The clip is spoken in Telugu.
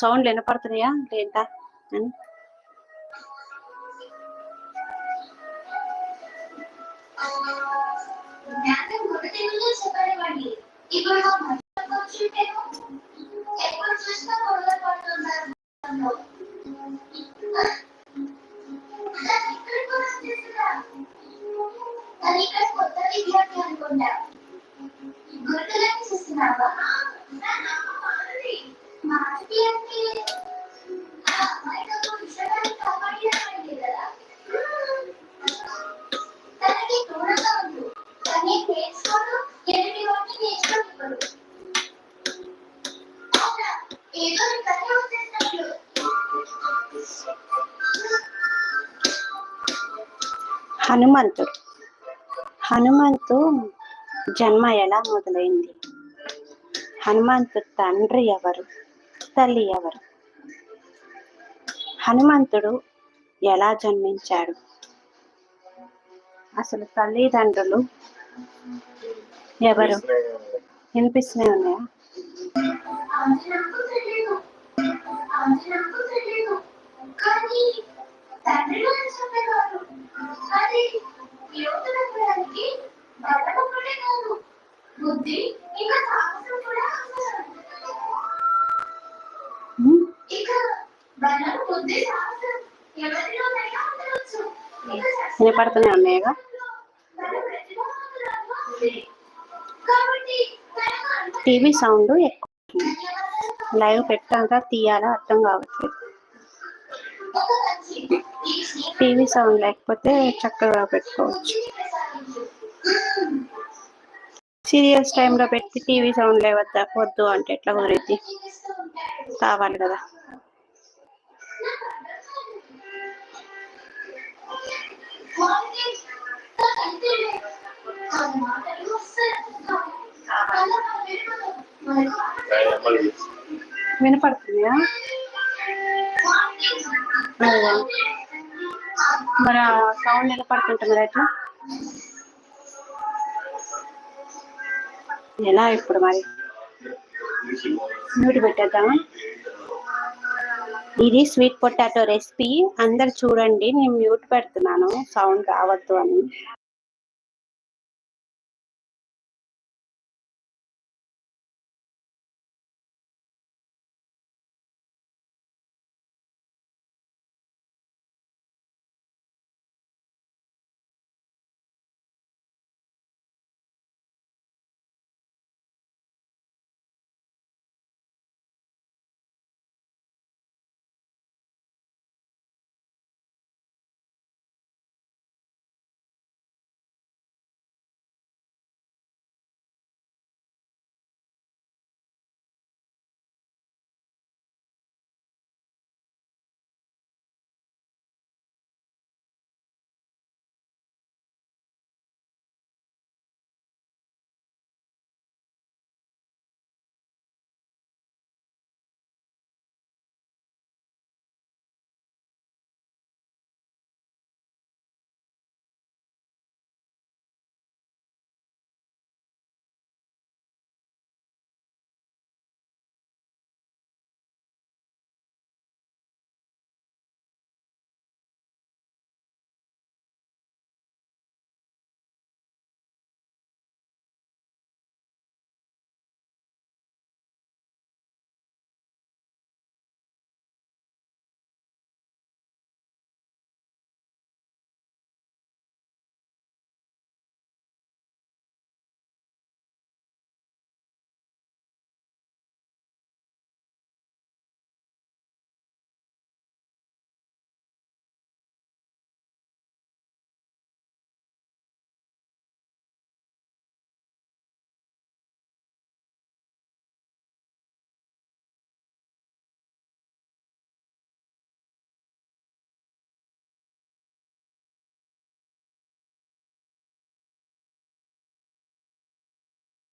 సౌండ్లు వినపడుతున్నాయా లేదా అని. ఇప్పుడు కొత్త విద్యార్థి అనుకుంటా గుర్తులని చూస్తున్నావా? హనుమంతుడు హనుమంతు జన్మ ఎలా మొదలైంది? హనుమంతు తండ్రి ఎవరు? తల్లి ఎవరు? హనుమంతుడు ఎలా జన్మించాడు? అసలు తల్లిదండ్రులు ఎవరు? వినిపిస్తూనే ఉన్నాయా? అది వినపడుతూనే ఉన్నాయిగా టీవీ సౌండ్ ఎక్కువ లైవ్ పెట్టాక తీయాలా అర్థం కావట్లేదు. టీవీ సౌండ్ లేకపోతే చక్కగా పెట్టుకోవచ్చు. సీరియస్ సీరియల్స్ టైంలో పెట్టి టీవీ సౌండ్ లేవద్దా? వద్దు అంటే ఎట్లా కుదిరిద్ది? కావాలి కదా. వినపడుతుందా? మరి సౌండ్ వినపడుతుంటే మరి ఎట్లా ఎలా ఇప్పుడు మరి? మ్యూట్ పెట్టేద్దామా? ఇది స్వీట్ పొటాటో రెసిపీ. అందరు చూడండి నేను మ్యూట్ పెడుతున్నాను. సౌండ్ రావద్దు అని.